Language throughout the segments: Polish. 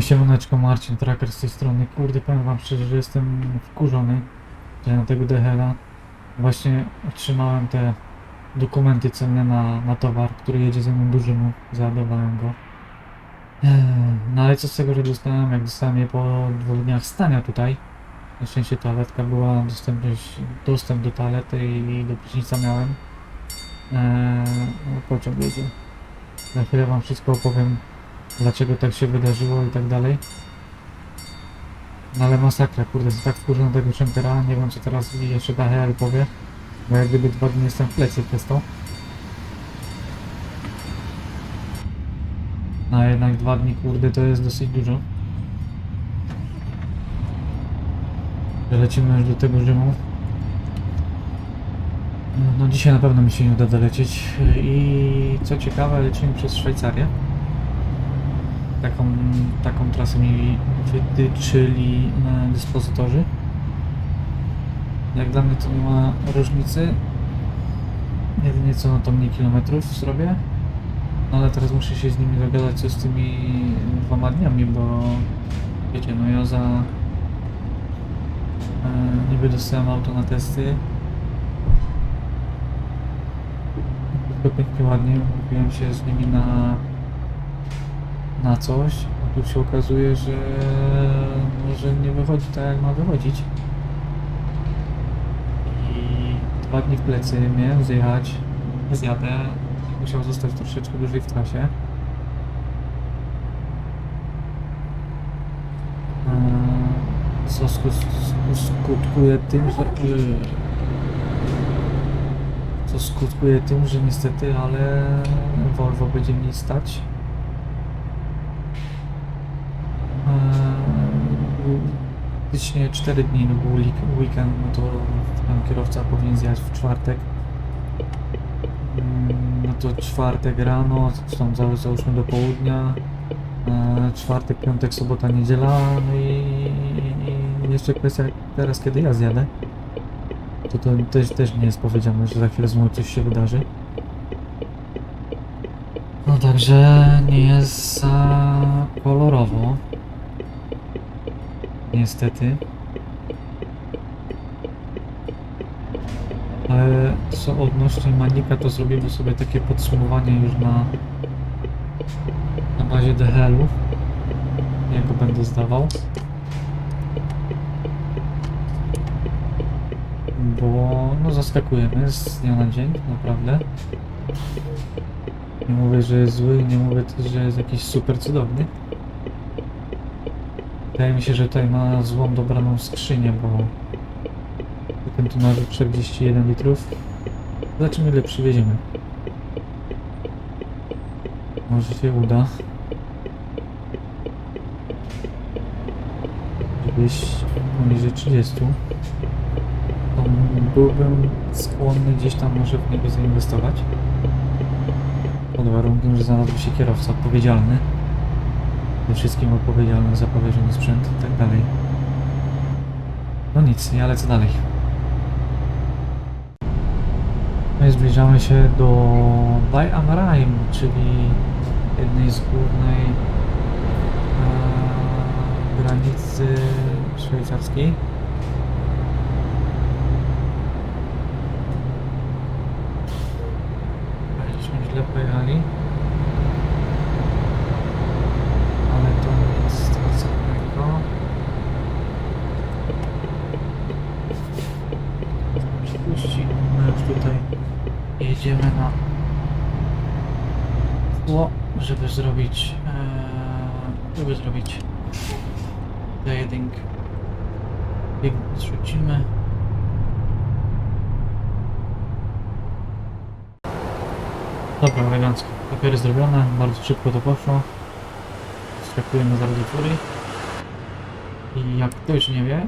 Siemoneczko, Marcin, tracker z tej strony. Kurde, powiem wam szczerze, że jestem wkurzony że na tego DHL-a. Właśnie otrzymałem te dokumenty cenne na, na towar, który jedzie ze mną Rzymu. Załadowałem go. Eee, No ale co z tego, że dostałem, jak dostałem je po dwóch dniach stania tutaj. Na szczęście toaletka była, dostępność, dostęp do toalety i do prysznica miałem. Eee, no, pociąg jedzie. Za chwilę wam wszystko opowiem, dlaczego tak się wydarzyło i tak dalej. No ale masakra, kurde, jestem tak wkurzony tego czempera, nie wiem co teraz jeszcze DHL powie, bo jak gdyby dwa dni jestem w plecy przez to. No a jednak dwa dni, kurde, to jest dosyć dużo. Lecimy już do tego Rzymu. No, No dzisiaj na pewno mi się nie uda dolecieć i co ciekawe lecimy przez Szwajcarię. Taką, taką trasę mi wytyczyli dyspozytorzy. Jak dla mnie to nie ma różnicy. Jedynie co no to mniej kilometrów zrobię. No ale teraz muszę się z nimi dogadać co z tymi dwoma dniami, bo wiecie, no ja za e, niby dostałem auto na testy. Pięknie ładnie, umówiłem się z nimi na na coś, a tu się okazuje, że może nie wychodzi tak jak ma wychodzić. I dwa dni w plecy miałem zjechać, zjadę, musiał zostać troszeczkę dłużej w trasie. Eee, Co sku- sku- skutkuje tym, że co skutkuje tym, że niestety, ale Volvo będzie mniej stać. Eee, Faktycznie 4 dni, no był week- weekend, no to tam kierowca powinien zjechać w czwartek. Mm, No to czwartek rano, tam za- załóżmy do południa. Eee, Czwartek, piątek, sobota, niedziela, no i, jeszcze kwestia teraz kiedy ja zjadę. To to też, też nie jest powiedziane, że za chwilę znowu coś się wydarzy. No także nie jest za kolorowo. Niestety. Ale co odnośnie Manika, to zrobimy sobie takie podsumowanie już na, na bazie DHL-u. Jak go będę zdawał. Bo no zaskakujemy z dnia na dzień, naprawdę. Nie mówię, że jest zły, nie mówię też, że jest jakiś super cudowny. Wydaje mi się, że tutaj ma złą dobraną skrzynię, bo ten tu ma 41 litrów. Zobaczymy ile przywieziemy. Może się uda. Żebyś poniżej 30. To byłbym skłonny gdzieś tam może w niego zainwestować. Pod warunkiem, że znalazłby się kierowca odpowiedzialny. Przede wszystkim odpowiedzialny za powierzony sprzęt i tak dalej. No nic, ja lecę dalej. No i zbliżamy się do Bay am Rhein, czyli jednej z głównej e, granicy szwajcarskiej. Byliśmy źle pojechali. Ale to nic specjalnego. Przypuści, my już tutaj jedziemy na tło, żeby zrobić e, żeby zrobić heading. Bieg zrzucimy. Dobra, elegancko. Papiery zrobione, bardzo szybko to poszło. Skakujemy zaraz do fury. I jak ktoś nie wie,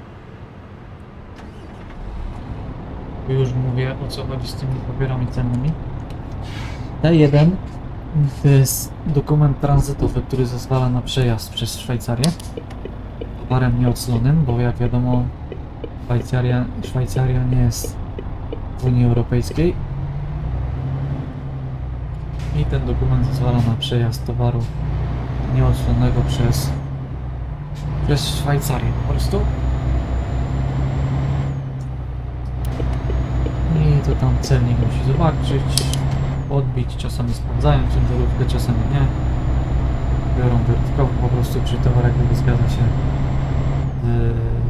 już mówię o co chodzi z tymi papierami cennymi. T1 to jest dokument tranzytowy, który zezwala na przejazd przez Szwajcarię. Towarem nieoclonym, bo jak wiadomo Szwajcaria, Szwajcaria nie jest w Unii Europejskiej. I ten dokument zezwala na przejazd towaru nieoclonego przez przez Szwajcarię po prostu. I to tam celnik musi zobaczyć, odbić, czasami sprawdzają ciężarówkę, czasami nie. Biorą wyjątkowo po prostu, czy towar jakby zgadza się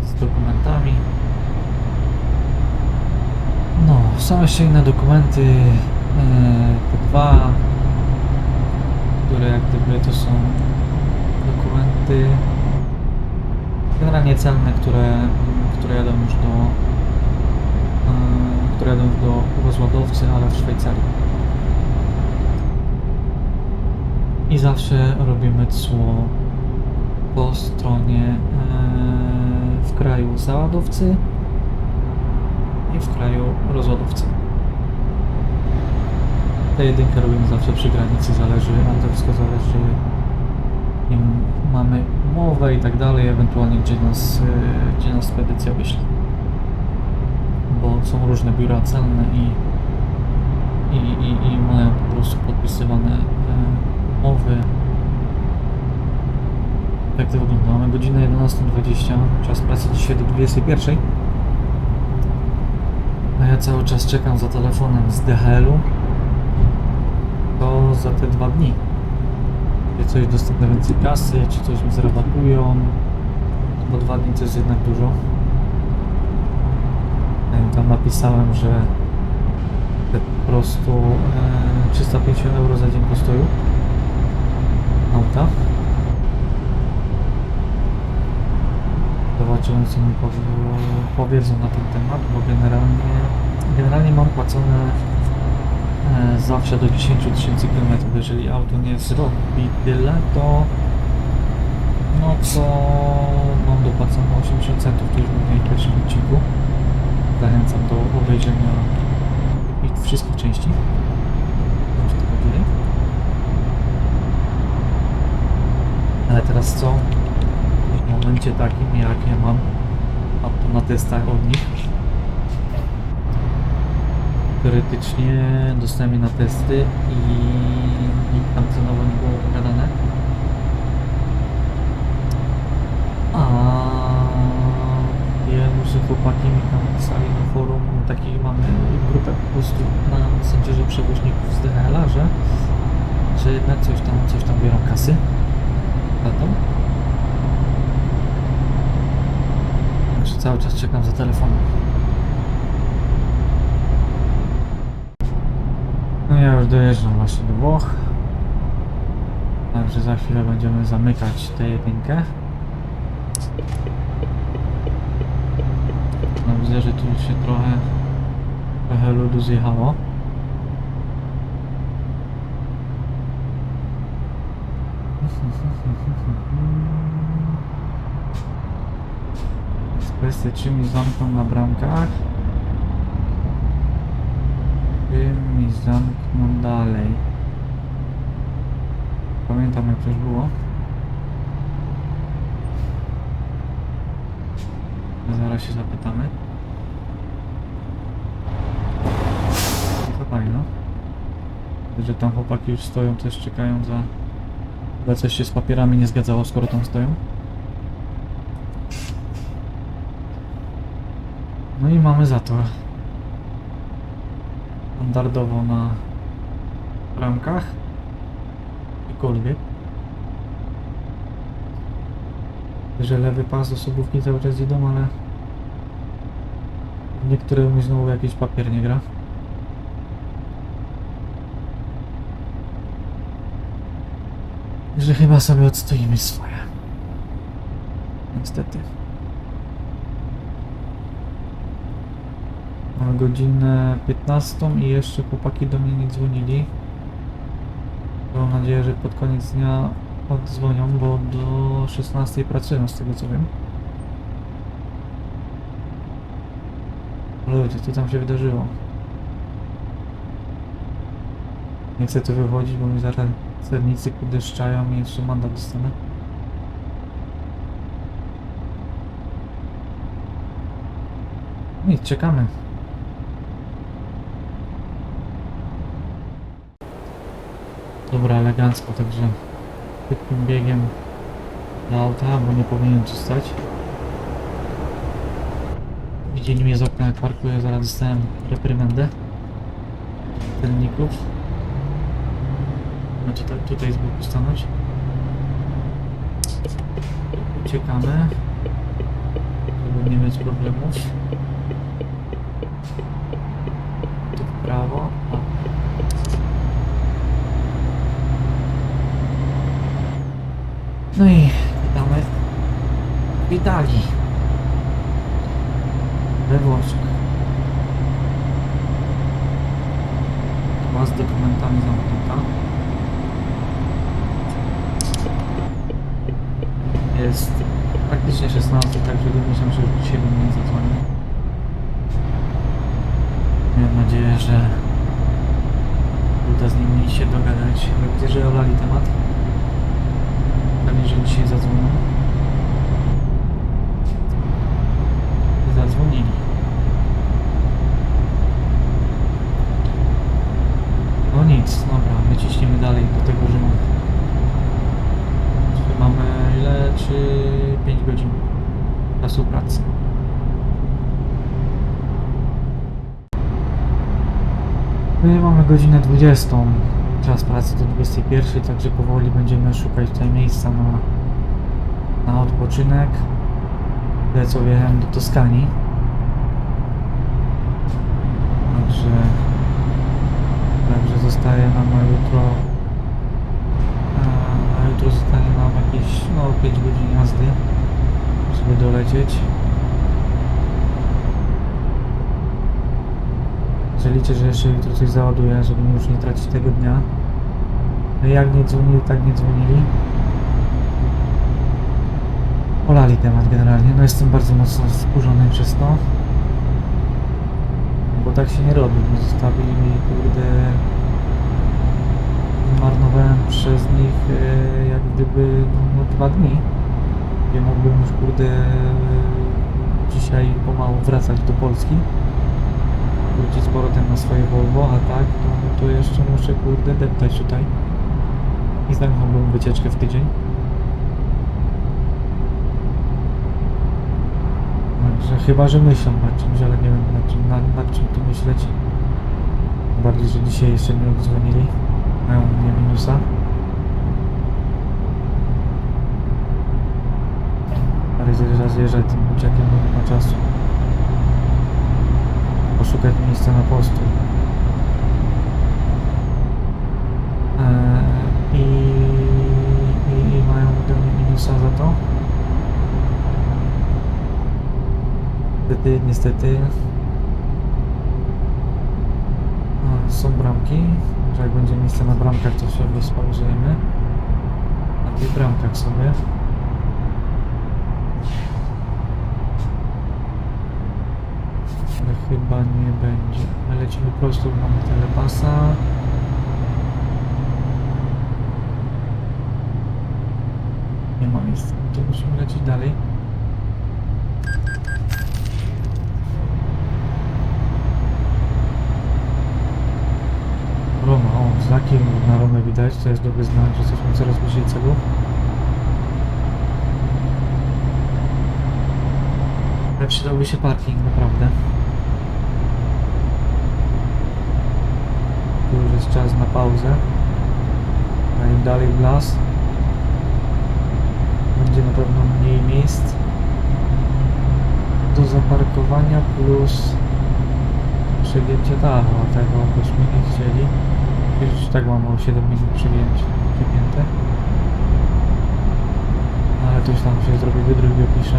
z, z dokumentami. No, są jeszcze inne dokumenty, e, te dwa, które jak gdyby to są dokumenty generalnie celne, które, które jadą już do e, które jadą do rozładowcy, ale w Szwajcarii. I zawsze robimy cło po stronie e, w kraju załadowcy i w kraju rozładowcy. Tę jedynkę robimy zawsze przy granicy, zależy, ale to wszystko zależy, nie mamy umowę i tak dalej, ewentualnie gdzie nas, e, gdzie nas spedycja wyśle. Bo są różne biura celne i, i, i, i mają po prostu podpisywane e. Jak to wygląda? Mamy godzinę 11.20, czas pracy dzisiaj do 21.00. A ja cały czas czekam za telefonem z DHL-u. To za te dwa dni. Czy coś dostanę więcej kasy, czy coś mi zrabatują. Bo dwa dni to jest jednak dużo. Tam napisałem, że po prostu e, 350 euro za dzień postoju auta. Zobaczymy co mi powie, powiedzą na ten temat, bo generalnie, generalnie mam płacone e, zawsze do 10 tysięcy kilometrów. Jeżeli auto nie zrobi tyle, to no to mam dopłacone 80 centów, to już mówiłem w pierwszym odcinku. Zachęcam do obejrzenia ich wszystkich części. Może to będzie. Ale teraz co? W momencie takim, jak ja mam na testach od nich, teoretycznie dostałem je na testy i nic tam cenowo nie było pogadane. Że chłopaki mi tam pisali na forum, taki mamy grupę po prostu na Messengerze przewoźników z DHL-a, że, że jednak coś tam, coś tam biorą kasy za to. Także cały czas czekam za telefonem. No ja już dojeżdżam właśnie do Włoch. Także za chwilę będziemy zamykać tę jedynkę. No widzę, że tu się trochę, trochę ludu zjechało. Jest Kwestia, czy mi zamkną na bramkach? Czy mi zamkną dalej? Pamiętam jak coś było. Zaraz się zapytamy. Zapali, no. Że tam chłopaki już stoją, też czekają za... Chyba coś się z papierami nie zgadzało, skoro tam stoją. No i mamy zator. Standardowo na ramkach. Gdziekolwiek. Że lewy pas osobówki cały czas idą, ale niektóre mi znowu jakiś papier nie gra. Że chyba sobie odstoimy swoje. Niestety. Mamy godzinę 15 i jeszcze chłopaki do mnie nie dzwonili. Mam nadzieję, że pod koniec dnia oddzwonią, bo do 16 pracują z tego co wiem. Ludzie, co tam się wydarzyło? Nie chcę tu wychodzić, bo mi zaraz celnicy kudeszczają i jeszcze mandat dostanę. Nic, czekamy. Dobra, elegancko, także szybkim biegiem do auta, bo nie powinien tu stać. Widzieli mnie z okna jak parkuję, zaraz dostałem reprymendę celników. No tutaj, tutaj z boku stanąć. Uciekamy, żeby nie mieć problemów. Tu w prawo. O. No i witamy w Italii. We Włoszech. Chyba z dokumentami zamknięta. Jest praktycznie 16, także domyślam się, że dzisiaj do mnie zadzwoni. Mam nadzieję, że uda z nimi się dogadać. Jak Widzę, że olali temat. Pewnie, że dzisiaj zadzwonią. Zadzwonili. No nic, dobra, wyciśniemy dalej do tego Rzymu. Mamy ile? Czy 5 godzin czasu pracy? My mamy godzinę 20. Czas pracy do 21, także powoli będziemy szukać tutaj miejsca na, na odpoczynek. Tyle co do Toskanii. Także Także zostaje nam na jutro. A, a jutro zostanie nam jakieś no 5 godzin jazdy, żeby dolecieć. Liczę, że jeszcze jutro coś załaduję, żeby już nie tracić tego dnia. No jak nie dzwonili, tak nie dzwonili. Polali temat generalnie. No jestem bardzo mocno wkurzony przez to. Bo tak się nie robi. Zostawili mi, kurde... Marnowałem przez nich e, jak gdyby no, no, dwa dni. Gdzie mógłbym już, kurde, dzisiaj pomału wracać do Polski. Wrócić z powrotem na swoje Volvo, a tak, to, to jeszcze muszę, kurde, deptać tutaj. I zamknąłbym wycieczkę w tydzień. Także chyba, że myślą nad czymś, ale nie wiem nad czym, nad, nad czym tu myśleć. Bardziej, że dzisiaj jeszcze nie odzwonili. Mają mnie minusa. Ale zaraz zjeżdżać tym uciekiem, bo nie ma czasu. Poszukać miejsca na postój. Eee, i, mają mnie minusa za to. Niestety, niestety no, są bramki, że jak będzie miejsce na bramkach, to sobie spojrzymy. Na tych bramkach sobie. Ale chyba nie będzie. My lecimy prosto, mamy telepasa. Nie ma miejsca, to musimy lecieć dalej. Roma, o, znaki na Romę widać, to jest dobry znak, że jesteśmy coraz bliżej celu. Ale przydałby się parking, naprawdę. Tu już jest czas na pauzę. A im dalej w las, będzie na pewno mniej miejsc do zaparkowania plus przegięcie dachu, a tego byśmy nie chcieli. Tak mamy o 7 minut przegięć przegięte. Ale już tam się zrobi wydruk opiszę.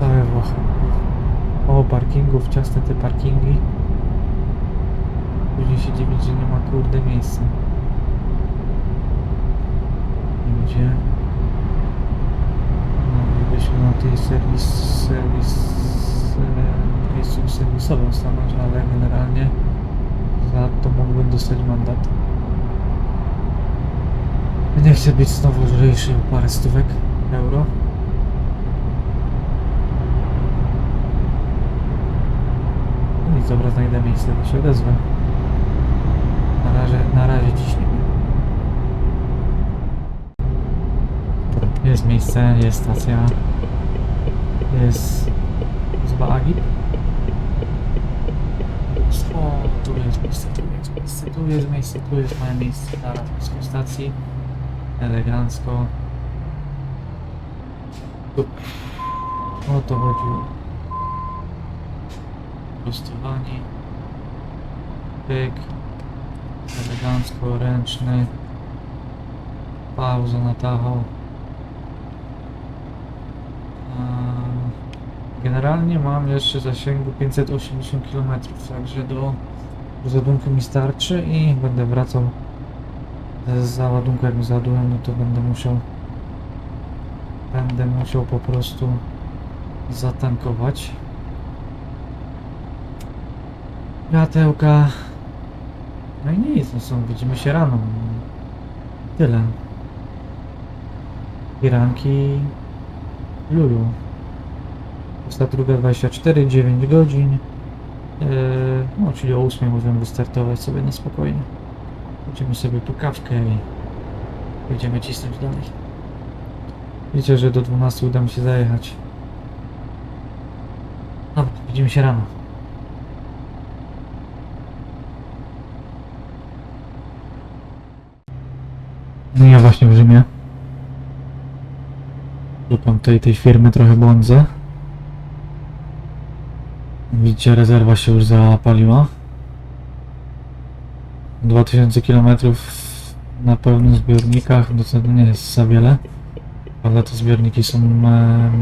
Całe Włochy. O, parkingów, ciasne te parkingi. Później się dziwić, że nie ma kurde miejsca. Nigdzie. Na tej serwis, serwis, miejscu serwisowym stanąć, ale generalnie za to mógłbym dostać mandat. Nie chcę być znowu lżejszy o parę stówek euro. No Nic, dobra, znajdę miejsce, to się odezwę. Na razie, na razie ciśniemy. Jest miejsce, jest stacja. Jest chyba Agip. O, tu jest miejsce, tu jest miejsce, tu jest miejsce, tu jest moje miejsce na lotniskiej stacji. Elegancko. Tu. O to chodziło. Prostowanie. Pyk. Elegancko, ręczny. Pauza na tacho. A, Generalnie mam jeszcze zasięgu 580 km, także do załadunku mi starczy i będę wracał z załadunku, jak mi no to będę musiał będę musiał po prostu zatankować. Światełka. No i nic, no są, widzimy się rano. Tyle. Piranki. Lulu. Druga 24, 9 godzin. Yy, no, czyli o 8 możemy wystartować sobie na spokojnie. Będziemy sobie tu kawkę i będziemy cisnąć dalej. Widzę, że do 12 uda mi się zajechać. Dobra, widzimy się rano. No ja właśnie w Rzymie. Szukam tej, tej firmy trochę błądzę. Widzicie, rezerwa się już zapaliła. 2000 km na pełnych zbiornikach, no to nie jest za wiele. Ale te zbiorniki są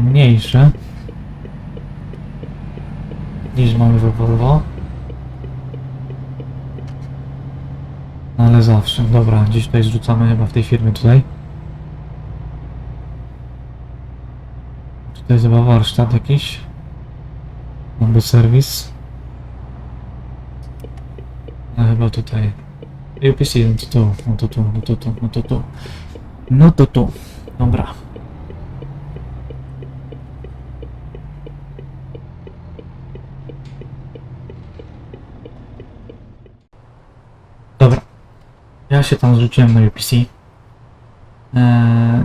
mniejsze niż mamy we Volvo. Ale zawsze, dobra, gdzieś tutaj zrzucamy chyba w tej firmie tutaj. Tutaj jest chyba warsztat jakiś. Albo serwis. No chyba tutaj. UPC, no to tu, no to tu, no to tu, no to tu. No to tu. Dobra. Dobra. Ja się tam zrzuciłem na UPC. Eee,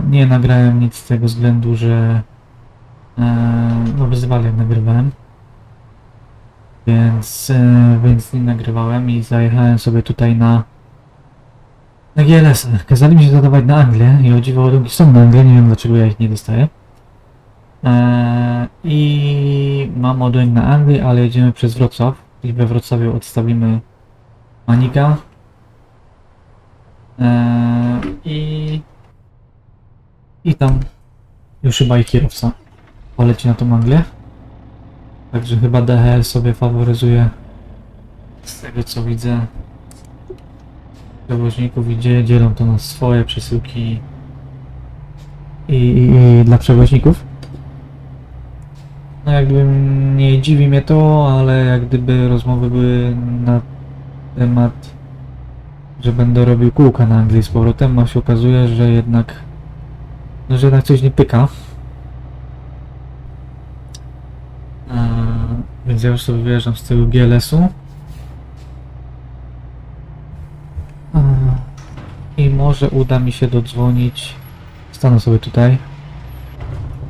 nie nagrałem nic z tego względu, że eee, no wyzwali jak nagrywałem. Więc, e, więc nie nagrywałem i zajechałem sobie tutaj na na GLS. Kazali mi się zadawać na Anglię i o dziwo ładunki są na Anglię, nie wiem dlaczego ja ich nie dostaję. Eee, I mam ładunek na Anglię, ale jedziemy przez Wrocław i we Wrocławiu odstawimy Manika. Eee, I i tam już chyba i kierowca poleci na tą Anglię. Także chyba DHL sobie faworyzuje z tego co widzę przewoźników i dzie- dzielą to na swoje przesyłki i, i, i dla przewoźników. No jakby nie dziwi mnie to, ale jak gdyby rozmowy były na temat, że będę robił kółka na Anglii z powrotem, a się okazuje, że jednak no, że jednak coś nie pyka. Eee, więc ja już sobie wyjeżdżam z tego GLS-u. I może uda mi się dodzwonić. Stanę sobie tutaj.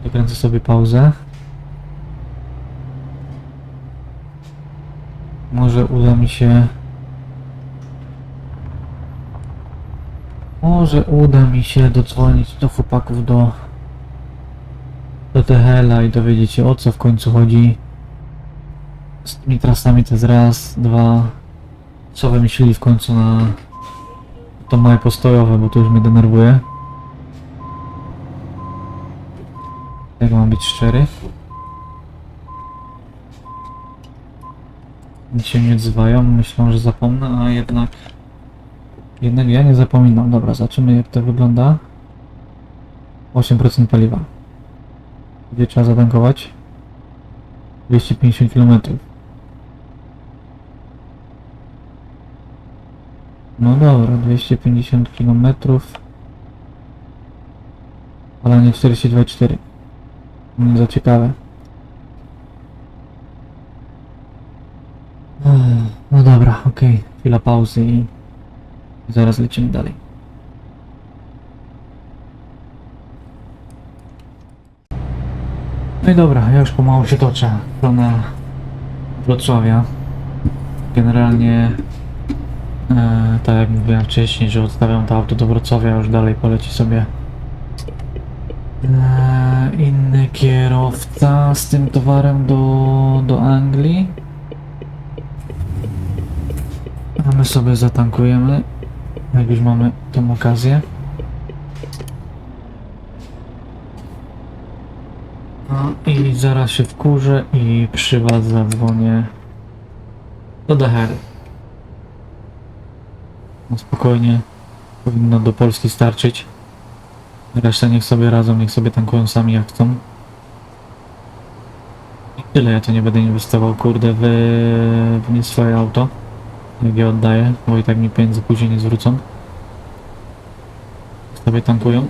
Dokręcę sobie pauzę. Może uda mi się. Może uda mi się dodzwonić do chłopaków do do THL-a i dowiedzieć się o co w końcu chodzi z tymi trasami to jest raz, dwa. Co wymyślili w końcu na to moje postojowe, bo to już mnie denerwuje. Jak mam być szczery? Nic się nie odzywają, myślą, że zapomnę, a jednak jednak ja nie zapominam. Dobra, zobaczymy jak to wygląda. 8% paliwa. Gdzie trzeba zatankować? 250 km no dobra 250 km ale nie 42,4 nie za ciekawe no dobra okej chwila pauzy i Zaraz lecimy dalej. No i dobra, ja już pomału się toczę w stronę Wrocławia. Generalnie, e, tak jak mówiłem wcześniej, że odstawiam to auto do Wrocławia, już dalej poleci sobie e, inny kierowca z tym towarem do, do Anglii. A my sobie zatankujemy, jak już mamy tą okazję. No i zaraz się wkurzę i przy was zadzwonię do Dehery. No spokojnie, powinno do Polski starczyć. Resztę niech sobie radzą, niech sobie tankują sami jak chcą. Tyle, ja to nie będę inwestował, kurde, w, w nie swoje auto. Jak je oddaję, bo i tak mi pieniądze później nie zwrócą. Sobie tankują.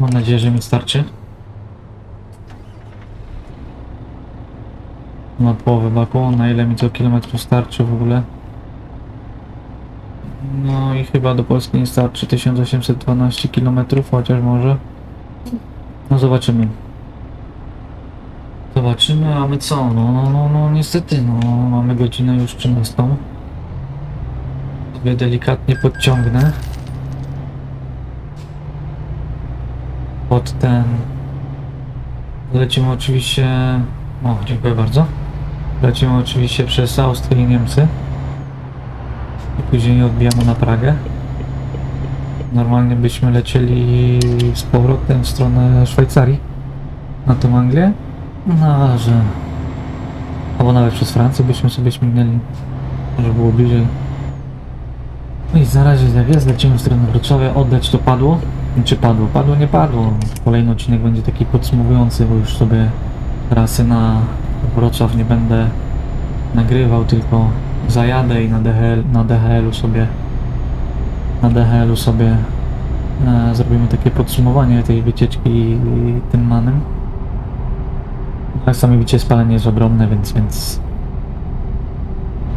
Mam nadzieję, że mi starczy. Na połowę baku, na ile mi to kilometrów starczy w ogóle. No i chyba do Polski nie starczy 1812 km, chociaż może. No zobaczymy. Zobaczymy, a my co? No, no, no, no niestety, no mamy godzinę już 13. Sobie delikatnie podciągnę. Pod ten... Lecimy oczywiście... O, dziękuję bardzo. Lecimy oczywiście przez Austrię i Niemcy. I później odbijamy na Pragę. Normalnie byśmy lecieli z powrotem w stronę Szwajcarii. Na tą Anglię. No, że... Albo nawet przez Francję byśmy sobie śmignęli. Może było bliżej. No i na razie jak jest, lecimy w stronę Wrocławia. Oddać to padło. Czy padło? Padło, nie padło. Kolejny odcinek będzie taki podsumowujący, bo już sobie trasy na Wrocław nie będę nagrywał, tylko zajadę i na DHL, na DHL-u sobie na DHL-u sobie e, zrobimy takie podsumowanie tej wycieczki tym manem. Jak sami widzicie spalenie jest ogromne, więc więc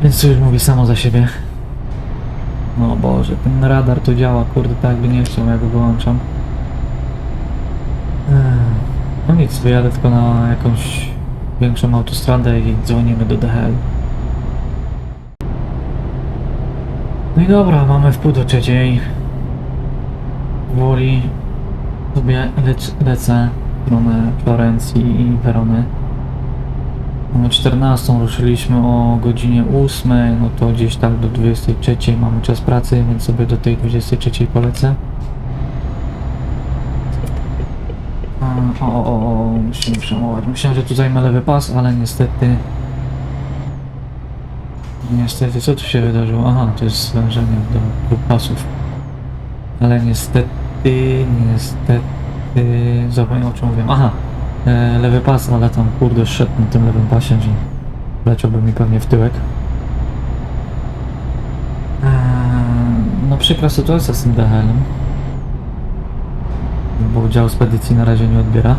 więc to już mówi samo za siebie. No Boże, ten radar tu działa, kurde, tak jakby nie chciał, ja go wyłączam. Ech, No nic, wyjadę tylko na jakąś większą autostradę i dzwonimy do DHL. No i dobra, mamy w pół do trzeciej. Woli sobie lec, lecę w stronę Florencji i Werony. Mamy 14, ruszyliśmy o godzinie 8, no to gdzieś tak do 23 mamy czas pracy, więc sobie do tej 23 polecę. O, o, o, o, musimy przełamować. Myślałem, że tu zajmę lewy pas, ale niestety... Niestety, co tu się wydarzyło? Aha, to jest zwężenie do dwóch pasów. Ale niestety, niestety... Zapomniałem o czym mówiłem. Aha, e, lewy pas, ale tam kurde szedł na tym lewym pasie, że leciałby mi pewnie w tyłek. E, no przykra sytuacja z tym DHL-em bo dział spedycji na razie nie odbiera.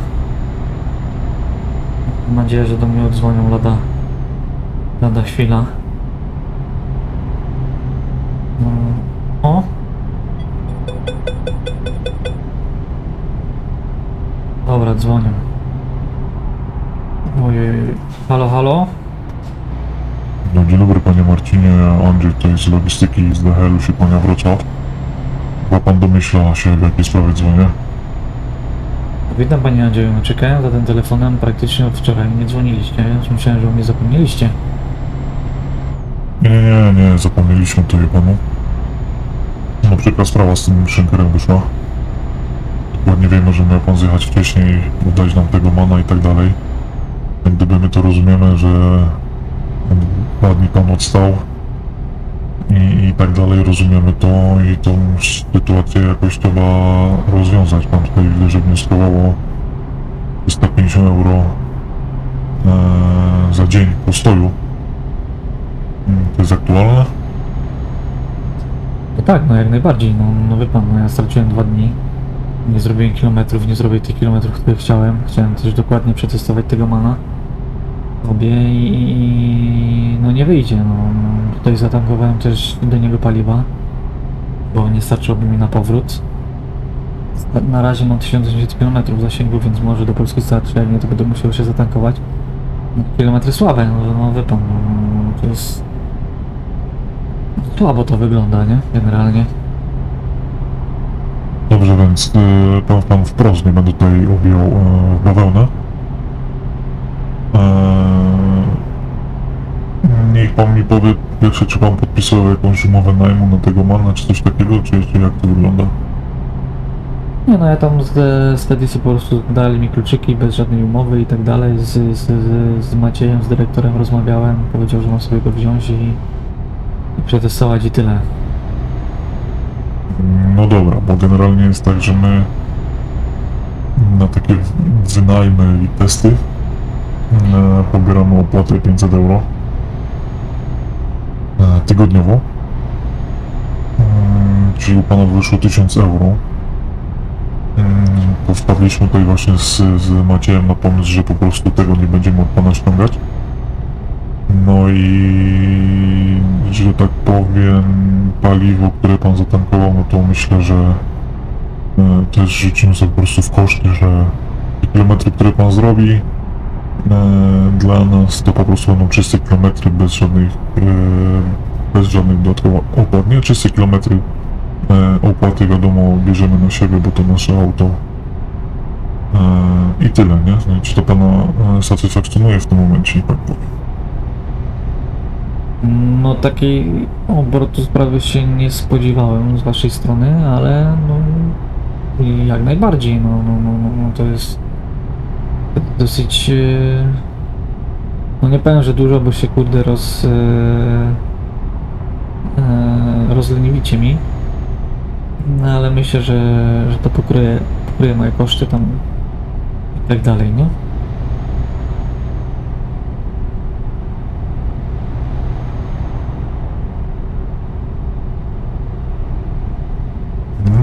Mam nadzieję, że do mnie odzwonią lada, lada chwila. No. O! Dobra, dzwonią. Ojej, halo, halo? No, dzień dobry panie Marcinie, Andrzej tutaj z logistyki z DHL-u się kłania Wrocław. Chyba pan domyśla się w jakiej sprawie dzwonię. Witam panie Andrzeju, no czekałem za tym telefonem praktycznie od wczoraj, nie dzwoniliście, więc myślałem, że o mnie zapomnieliście. Nie, nie, nie, nie, zapomnieliśmy tutaj panu. No przykra sprawa z tym szynkerem wyszła. Dokładnie wiemy, że miał pan zjechać wcześniej, oddać nam tego mana i tak dalej. Gdyby my to rozumiemy, że dwa dni pan odstał i, i tak dalej, rozumiemy to i tą sytuację jakoś trzeba rozwiązać. Pan tutaj widzę, że wnioskował o 350 euro e, za dzień postoju. Mm, To jest aktualne? No tak, no jak najbardziej, no, no wie pan, no ja straciłem dwa dni. Nie zrobiłem kilometrów, nie zrobię tych kilometrów, które chciałem. Chciałem też dokładnie przetestować tego mana. Obie i, no nie wyjdzie, no. Tutaj zatankowałem też do niego paliwa. bo nie starczyłoby mi na powrót. Na- razie mam 1800 km zasięgu, więc może do Polski starczy, jak nie to będę musiał się zatankować. No, Kilometry słabe, no, no wie pan, no, to jest... Słabo to wygląda, nie? Generalnie. Dobrze, więc e, pan, pan wprost nie będę tutaj objął e, w bawełnę. E, niech pan mi powie, pierwsze, czy pan podpisał jakąś umowę najmu na tego mana, czy coś takiego, czy, czy jak to wygląda? Nie no, ja tam z, z po prostu dali mi kluczyki bez żadnej umowy i tak dalej. Z, z, z Maciejem, z dyrektorem rozmawiałem, powiedział, że mam sobie go wziąć i, i przetestować i tyle. No dobra, bo generalnie jest tak, że my na takie wynajmy i testy e, pobieramy opłatę 500 euro e, tygodniowo. Mm, Czyli u Pana wyszło 1000 euro. Mm, To wpadliśmy tutaj właśnie z, z Maciejem na pomysł, że po prostu tego nie będziemy od Pana ściągać. No i że tak powiem, paliwo, które pan zatankował, no to myślę, że e, też rzucimy sobie po prostu w koszty, że kilometry, które pan zrobi e, dla nas, to po prostu będą czyste kilometry bez żadnych e, bez żadnych dodatkowych opłat. Nie czyste kilometry opłaty wiadomo bierzemy na siebie, bo to nasze auto i tyle, nie? Czy to pana satysfakcjonuje w tym momencie? Tak powiem. No takiej obrotu sprawy się nie spodziewałem z waszej strony, ale no jak najbardziej, no, no, no, no, no to jest dosyć e, no nie powiem, że dużo, bo się kurde roz e, e, rozleniwicie mi no ale myślę, że, że to pokryje, pokryje moje koszty tam i tak dalej, nie?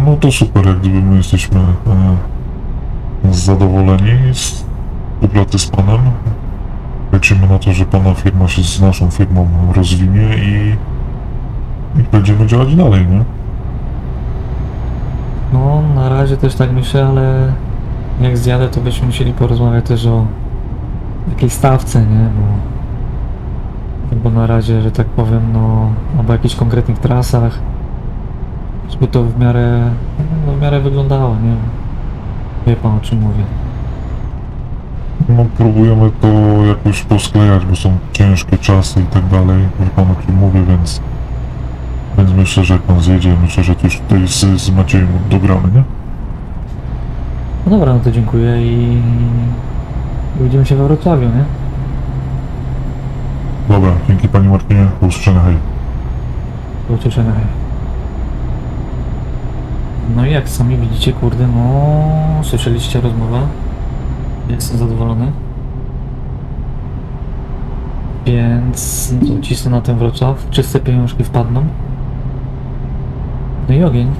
No to super, jak gdyby my jesteśmy e, zadowoleni z współpracy z Panem. Liczymy na to, że Pana firma się z naszą firmą rozwinie i, i będziemy działać dalej, nie? No, na razie też tak myślę, ale jak zjadę, to byśmy musieli porozmawiać też o jakiej stawce, nie? Bo, bo na razie, że tak powiem, no, albo jakichś konkretnych trasach, żeby to w miarę, no, w miarę wyglądało, nie? Wie pan o czym mówię. No próbujemy to jakoś posklejać, bo są ciężkie czasy i tak dalej, wie Pan o czym mówię, więc więc myślę, że jak Pan zjedzie, myślę, że to już tutaj z, z Maciejem dogramy, nie? No dobra, no to dziękuję i widzimy się we Wrocławiu, nie? Dobra, dzięki Panie Martinie, do usłyszenia, hej. Do ucieszenia. hej. No i jak sami widzicie, kurde, no słyszeliście rozmowę. Jestem zadowolony. Więc no to cisnę na ten Wrocław. Czyste pieniążki wpadną. No i ogień.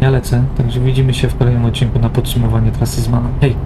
Ja lecę, także widzimy się w kolejnym odcinku na podsumowanie trasy z Manem. Hej!